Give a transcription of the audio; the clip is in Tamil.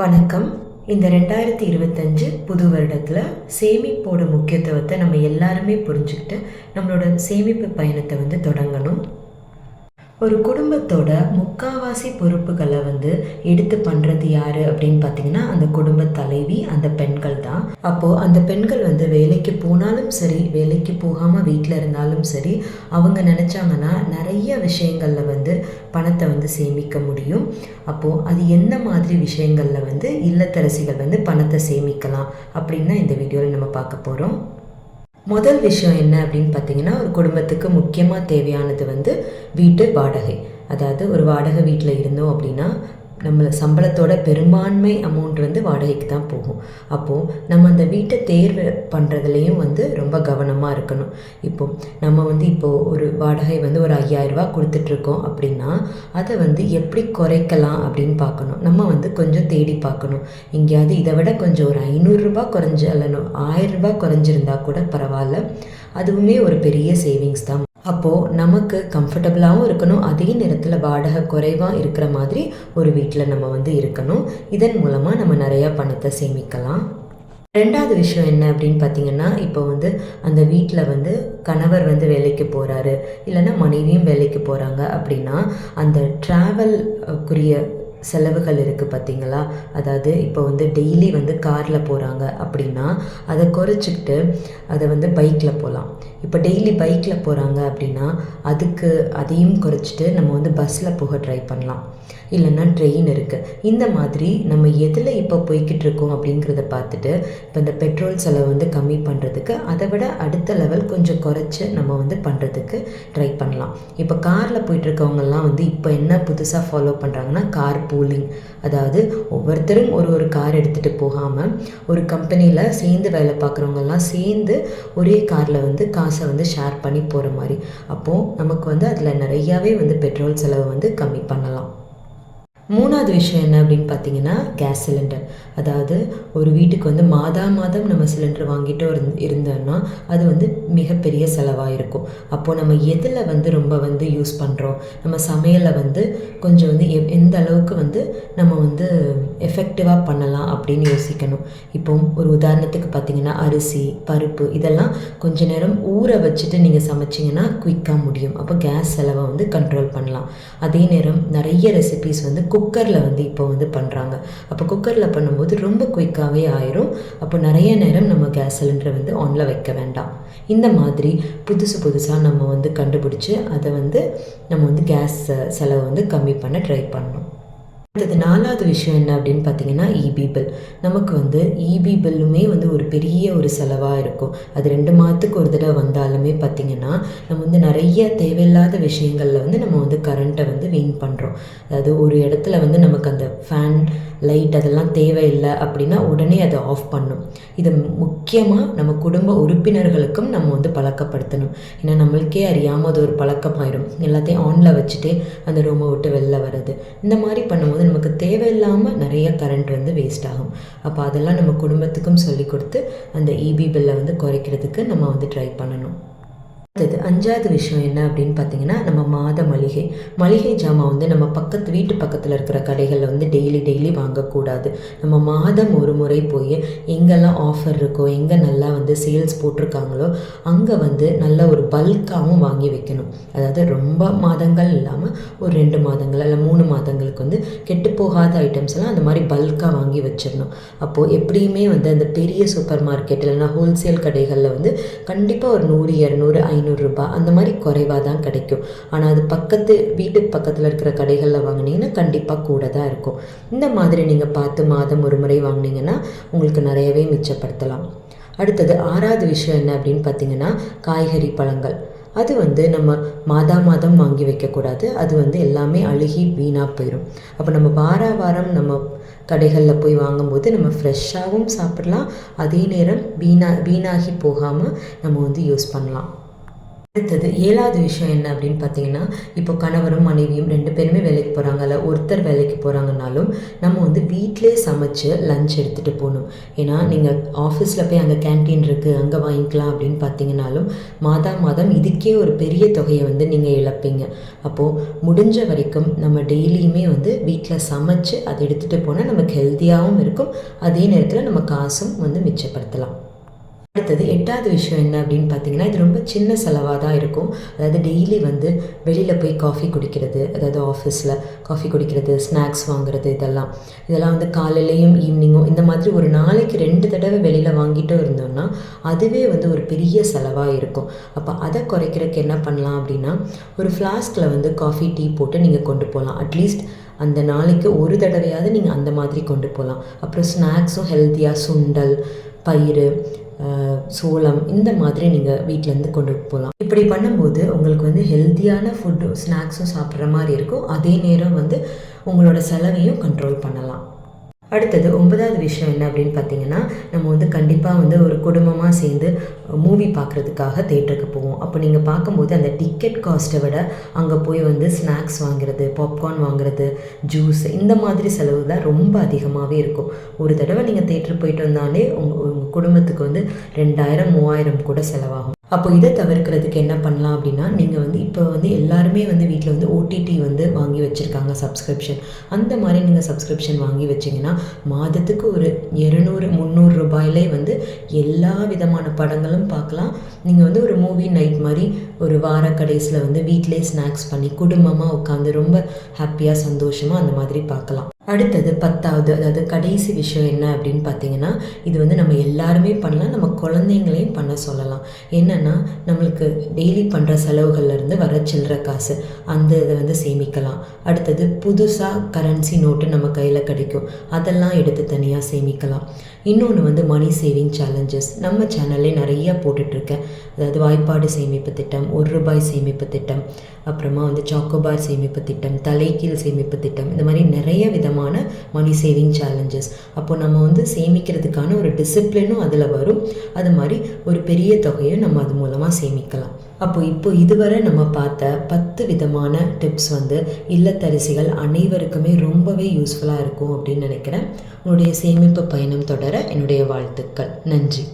வணக்கம். இந்த ரெண்டாயிரத்தி இருபத்தஞ்சு புது வருடத்தில் சேமிப்போட முக்கியத்துவத்தை நம்ம எல்லாருமே புரிஞ்சுக்கிட்டு நம்மளோட சேமிப்பு பயணத்தை வந்து தொடங்கணும். ஒரு குடும்பத்தோட முக்காவாசி பொறுப்புகளை வந்து எடுத்து பண்ணுறது யார் அப்படின்னு பார்த்தீங்கன்னா அந்த குடும்ப தலைவி அந்த பெண்கள் தான். அப்போது அந்த பெண்கள் வந்து வேலைக்கு போனாலும் சரி வேலைக்கு போகாமல் வீட்டில் இருந்தாலும் சரி அவங்க நினச்சாங்கன்னா நிறைய விஷயங்களில் வந்து பணத்தை வந்து சேமிக்க முடியும். அப்போது அது என்ன மாதிரி விஷயங்களில் வந்து இல்லத்தரசிகள் வந்து பணத்தை சேமிக்கலாம் அப்படின்னு தான் இந்த வீடியோவில் நம்ம பார்க்க போகிறோம் முதல் விஷயம் என்ன அப்படின்னு பார்த்தீங்கன்னா ஒரு குடும்பத்துக்கு முக்கியமாக தேவையானது வந்து வீட்டு வாடகை. அதாவது ஒரு வாடகை வீட்டில் இருந்தோம் அப்படின்னா நம்ம சம்பளத்தோட பெரும்பான்மை அமௌண்ட் வந்து வாடகைக்கு தான் போகும். அப்போது நம்ம அந்த வீட்டை தேர்வு பண்ணுறதுலேயும் வந்து ரொம்ப கவனமாக இருக்கணும். இப்போ நம்ம வந்து இப்போது ஒரு வாடகை வந்து ஒரு ஐயாயிரரூபா கொடுத்துட்ருக்கோம் அப்படின்னா அதை வந்து எப்படி குறைக்கலாம் அப்படின்னு பார்க்கணும். நம்ம வந்து கொஞ்சம் தேடி பார்க்கணும். எங்கேயாவது இதை விட கொஞ்சம் ஒரு ஐநூறுரூபா குறைஞ்சு அல்ல ஆயிரரூபா குறைஞ்சிருந்தா கூட பரவாயில்ல. அதுவுமே ஒரு பெரிய சேவிங்ஸ் தான். அப்போது நமக்கு கம்ஃபர்டபுளாகவும் இருக்கணும். அதே நேரத்தில் வாடகை குறைவாக இருக்கிற மாதிரி ஒரு வீட்டில் நம்ம வந்து இருக்கணும். இதன் மூலமாக நம்ம நிறையா பணத்தை சேமிக்கலாம். ரெண்டாவது விஷயம் என்ன அப்படின்னு பார்த்தீங்கன்னா இப்போ வந்து அந்த வீட்டில் வந்து கணவர் வந்து வேலைக்கு போகிறாரு இல்லைன்னா மனைவியும் வேலைக்கு போகிறாங்க அப்படின்னா அந்த ட்ராவல்க்குரிய செலவுகள் இருக்குது பார்த்தீங்களா அதாவது இப்போ வந்து டெய்லி வந்து காரில் போகிறாங்க அப்படின்னா அதை குறைச்சிக்கிட்டு அதை வந்து பைக்கில் போகலாம் இப்போ டெய்லி பைக்கில் போகிறாங்க அப்படின்னா அதுக்கு அதையும் குறைச்சிட்டு நம்ம வந்து பஸ்ஸில் போக ட்ரை பண்ணலாம். இல்லைன்னா ட்ரெயின் இருக்குது இந்த மாதிரி நம்ம எதில் இப்போ போய்கிட்டு இருக்கோம் அப்படிங்கிறத பார்த்துட்டு இப்போ இந்த பெட்ரோல் செலவு வந்து கம்மி பண்ணுறதுக்கு அதை விட அடுத்த லெவல் கொஞ்சம் குறைச்சி நம்ம வந்து பண்ணுறதுக்கு ட்ரை பண்ணலாம். இப்போ காரில் போயிட்டுருக்கவங்கெல்லாம் வந்து இப்போ என்ன புதுசாக ஃபாலோ பண்ணுறாங்கன்னா கார் பூலிங் அதாவது ஒவ்வொருத்தரும் ஒரு ஒரு கார் எடுத்துகிட்டு போகாமல் ஒரு கம்பெனியில் சேர்ந்து வேலை பார்க்குறவங்கெல்லாம் சேர்ந்து ஒரே காரில் வந்து காசை வந்து ஷேர் பண்ணி போகிற மாதிரி. அப்போது நமக்கு வந்து அதில் நிறையாவே வந்து பெட்ரோல் செலவு வந்து கம்மி பண்ணலாம். மூணாவது விஷயம் என்ன அப்படின்னு பார்த்தீங்கன்னா கேஸ் சிலிண்டர் அதாவது ஒரு வீட்டுக்கு வந்து மாதா மாதம் நம்ம சிலிண்டர் வாங்கிட்டு இருந் இருந்தோம்னா அது வந்து மிகப்பெரிய செலவாக இருக்கும் அப்போது நம்ம எதில் வந்து ரொம்ப வந்து யூஸ் பண்ணுறோம் நம்ம சமையலை வந்து கொஞ்சம் வந்து எ எந்த அளவுக்கு வந்து நம்ம வந்து எஃபெக்டிவாக பண்ணலாம் அப்படின்னு யோசிக்கணும். இப்போ ஒரு உதாரணத்துக்கு பார்த்தீங்கன்னா அரிசி பருப்பு இதெல்லாம் கொஞ்ச நேரம் ஊற வச்சுட்டு நீங்கள் சமைச்சிங்கன்னா குயிக்காக முடியும். அப்போ கேஸ் செலவை வந்து கண்ட்ரோல் பண்ணலாம். அதே நேரம் நிறைய ரெசிபீஸ் வந்து குக்கரில் வந்து இப்போ வந்து பண்ணுறாங்க அப்போ குக்கரில் பண்ணும்போது ரொம்ப குயிக்காகவே ஆயிரும். அப்போ நிறைய நேரம் நம்ம கேஸ் சிலிண்டரை வந்து ஆனில் வைக்க வேண்டாம். இந்த மாதிரி புதுசு புதுசாக நம்ம வந்து கண்டுபிடிச்சி அதை வந்து நம்ம வந்து கேஸ் செலவை வந்து கம்மி பண்ண ட்ரை பண்ணணும். அடுத்தது நாலாவது விஷயம் என்ன அப்படின்னு பார்த்தீங்கன்னா இபி பில் நமக்கு வந்து இபி பில்லுமே வந்து ஒரு பெரிய ஒரு செலவாக இருக்கும். அது ரெண்டு மாதத்துக்கு ஒரு தடவை வந்தாலுமே பார்த்திங்கன்னா நம்ம வந்து நிறைய தேவையில்லாத விஷயங்களில் வந்து நம்ம வந்து கரண்ட்டை வந்து வீண் பண்ணுறோம் அதாவது ஒரு இடத்துல வந்து நமக்கு அந்த ஃபேன் லைட் அதெல்லாம் தேவையில்லை அப்படின்னா உடனே அதை ஆஃப் பண்ணும். இது முக்கியமாக நம்ம குடும்ப உறுப்பினர்களுக்கும் நம்ம வந்து பழக்கப்படுத்தணும். ஏன்னா நம்மளுக்கே அறியாமல் அது ஒரு பழக்கமாயிடும் எல்லாத்தையும் ஆனில் வச்சுட்டு அந்த ரூமை விட்டு வெளில வர்றது. இந்த மாதிரி பண்ணும்போது நமக்கு தேவையில்லாமல் நிறைய கரண்ட் வந்து வேஸ்ட் ஆகும். அப்போ அதெல்லாம் நம்ம குடும்பத்துக்கும் சொல்லி கொடுத்து அந்த இபி பில்லை வந்து குறைக்கிறதுக்கு நம்ம வந்து ட்ரை பண்ணணும். அடுத்தது அஞ்சாவது விஷயம் என்ன அப்படின்னு பார்த்தீங்கன்னா நம்ம மாத மளிகை. மளிகை ஜாமான் வந்து நம்ம பக்கத்து வீட்டு பக்கத்தில் இருக்கிற கடைகளில் வந்து டெய்லி டெய்லி வாங்கக்கூடாது. நம்ம மாதம் ஒரு முறை போய் எங்கெல்லாம் ஆஃபர் இருக்கோ எங்கே நல்லா வந்து சேல்ஸ் போட்டிருக்காங்களோ அங்கே வந்து நல்ல ஒரு பல்காகவும் வாங்கி வைக்கணும். அதாவது ரொம்ப மாதங்கள் இல்லாமல் ஒரு ரெண்டு மாதங்கள் இல்லை மூணு மாதங்களுக்கு வந்து கெட்டு போகாத ஐட்டம்ஸ் எல்லாம் அந்த மாதிரி பல்காக வாங்கி வச்சிடணும். அப்போது எப்படியுமே வந்து அந்த பெரிய சூப்பர் மார்க்கெட் இல்லைனா ஹோல்சேல் கடைகளில் வந்து கண்டிப்பாக ஒரு நூறு இரநூறு ஐநூறுரூபா அந்த மாதிரி குறைவாக தான் கிடைக்கும். ஆனால் அது பக்கத்து வீட்டு பக்கத்தில் இருக்கிற கடைகளில் வாங்கினீங்கன்னா கண்டிப்பாக கூட தான் இருக்கும். இந்த மாதிரி நீங்கள் பார்த்து மாதம் ஒரு முறை வாங்கினீங்கன்னா உங்களுக்கு நிறையவே மிச்சப்படுத்தலாம். அடுத்தது ஆறாவது விஷயம் என்ன அப்படின்னு பார்த்தீங்கன்னா காய்கறி பழங்கள். அது வந்து நம்ம மாதா மாதம் வாங்கி வைக்கக்கூடாது. அது வந்து எல்லாமே அழுகி வீணாக போயிடும் அப்போ நம்ம வார வாரம் நம்ம கடைகளில் போய் வாங்கும்போது நம்ம ஃப்ரெஷ்ஷாகவும் சாப்பிடலாம். அதே நேரம் வீணா வீணாகி போகாமல் நம்ம வந்து யூஸ் பண்ணலாம். அடுத்தது ஏழாவது விஷயம் என்ன அப்படின்னு பார்த்தீங்கன்னா இப்போ கணவரும் மனைவியும் ரெண்டு பேருமே வேலைக்கு போகிறாங்கல்ல ஒருத்தர் வேலைக்கு போகிறாங்கனாலும் நம்ம வந்து வீட்டிலே சமைச்சு லஞ்ச் எடுத்துகிட்டு போகணும். ஏன்னா நீங்கள் ஆஃபீஸில் போய் அங்கே கேன்டீன் இருக்குது அங்கே வாங்கிக்கலாம் அப்படின்னு பார்த்தீங்கனாலும் மாதா மாதம் இதுக்கே ஒரு பெரிய தொகையை வந்து நீங்கள் இழப்பீங்க. அப்போது முடிஞ்ச வரைக்கும் நம்ம டெய்லியுமே வந்து வீட்டில் சமைச்சு அதை எடுத்துகிட்டு போனால் நமக்கு ஹெல்த்தியாகவும் இருக்கும் அதே நேரத்தில் நம்ம காசும் வந்து மிச்சப்படுத்தலாம். அடுத்தது எட்டாவது விஷயம் என்ன அப்படின்னு பார்த்தீங்கன்னா இது ரொம்ப சின்ன செலவாக தான் இருக்கும். அதாவது டெய்லி வந்து வெளியில் போய் காஃபி குடிக்கிறது அதாவது ஆஃபீஸில் காஃபி குடிக்கிறது ஸ்நாக்ஸ் வாங்குறது இதெல்லாம். இதெல்லாம் வந்து காலையிலையும் ஈவினிங்கும் இந்த மாதிரி ஒரு நாளைக்கு ரெண்டு தடவை வெளியில் வாங்கிட்டு இருந்தோம்னா அதுவே வந்து ஒரு பெரிய செலவாக இருக்கும். அப்போ அதை குறைக்கிறதுக்கு என்ன பண்ணலாம் அப்படின்னா ஒரு ஃப்ளாஸ்கில் வந்து காஃபி டீ போட்டு நீங்கள் கொண்டு போகலாம் அட்லீஸ்ட் அந்த நாளைக்கு ஒரு தடவையாவது நீங்கள் அந்த மாதிரி கொண்டு போகலாம் அப்புறம் ஸ்நாக்ஸும் ஹெல்த்தியாக சுண்டல் பயிறு சோளம் இந்த மாதிரி நீங்கள் வீட்டிலேருந்து கொண்டு போகலாம் இப்படி பண்ணும்போது உங்களுக்கு வந்து ஹெல்த்தியான ஃபுட்டும் ஸ்நாக்ஸும் சாப்பிட்ற மாதிரி இருக்கும். அதே நேரம் வந்து உங்களோட செலவையும் கண்ட்ரோல் பண்ணலாம். அடுத்தது ஒன்பதாவது விஷயம் என்ன அப்படின்னு பார்த்தீங்கன்னா நம்ம வந்து கண்டிப்பாக வந்து ஒரு குடும்பமாக சேர்ந்து மூவி பார்க்குறதுக்காக தேட்டருக்கு போவோம். அப்போ நீங்கள் பார்க்கும்போது அந்த டிக்கெட் காஸ்ட்டை விட அங்கே போய் வந்து ஸ்நாக்ஸ் வாங்குறது பாப்கார்ன் வாங்குறது ஜூஸ் இந்த மாதிரி செலவு தான் ரொம்ப அதிகமாகவே இருக்கும். ஒரு தடவை நீங்கள் தேட்டர் போயிட்டு வந்தாலே உங்கள் உங்கள் குடும்பத்துக்கு வந்து ரெண்டாயிரம் மூவாயிரம் கூட செலவாகும். அப்போ இதை தவிர்க்கிறதுக்கு என்ன பண்ணலாம் அப்படின்னா நீங்கள் வந்து இப்போ வந்து எல்லாருமே வந்து வீட்டில் வந்து ஓடிடி வந்து வாங்கி வச்சுருக்காங்க சப்ஸ்கிரிப்ஷன் அந்த மாதிரி நீங்கள் சப்ஸ்கிரிப்ஷன் வாங்கி வச்சிங்கன்னா மாதத்துக்கு ஒரு இரநூறு முந்நூறு ரூபாயிலே வந்து எல்லா விதமான படங்களும் பார்க்கலாம். நீங்கள் வந்து ஒரு மூவி நைட் மாதிரி ஒரு வார கடைசியில் வந்து வீட்டிலே ஸ்நாக்ஸ் பண்ணி குடும்பமாக உட்காந்து ரொம்ப ஹாப்பியாக சந்தோஷமாக அந்த மாதிரி பார்க்கலாம். அடுத்தது பத்தாவது அதாவது கடைசி விஷயம் என்ன அப்படின்னு பார்த்தீங்கன்னா இது வந்து நம்ம எல்லாருமே பண்ணலாம் நம்ம குழந்தைங்களையும் பண்ண சொல்லலாம். என்னென்னா நம்மளுக்கு டெய்லி பண்ணுற செலவுகள்லேருந்து வர சில்லற காசு அந்த இதை வந்து சேமிக்கலாம். அடுத்தது புதுசாக கரன்சி நோட்டு நம்ம கையில் கிடைக்கும் அதெல்லாம் எடுத்து தனியாக சேமிக்கலாம். இன்னொன்று வந்து மணி சேவிங் சேலஞ்சஸ் நம்ம சேனல்லே நிறையா போட்டுட்ருக்கேன் அதாவது வாய்ப்பாடு சேமிப்பு திட்டம் ஒரு ரூபாய் சேமிப்பு திட்டம் அப்புறமா வந்து சாக்கோபார் சேமிப்பு திட்டம் தலைகீழ் சேமிப்பு திட்டம் இந்த மாதிரி நிறைய விதமான மணி சேவிங் சேலஞ்சஸ் அப்போ நம்ம வந்து சேமிக்கிறதுக்கான ஒரு டிசிப்ளினும் அதில் வரும். அது மாதிரி ஒரு பெரிய தொகையை நம்ம அது மூலமாக சேமிக்கலாம். அப்போ இப்போ இதுவரை நம்ம பார்த்த பத்து விதமான டிப்ஸ் வந்து இல்லத்தரசிகள் அனைவருக்குமே ரொம்பவே யூஸ்ஃபுல்லாக இருக்கும் அப்படின்னு நினைக்கிறேன். உன்னுடைய சேமிப்பு பயணம் தொடர என்னுடைய வாழ்த்துக்கள். நன்றி.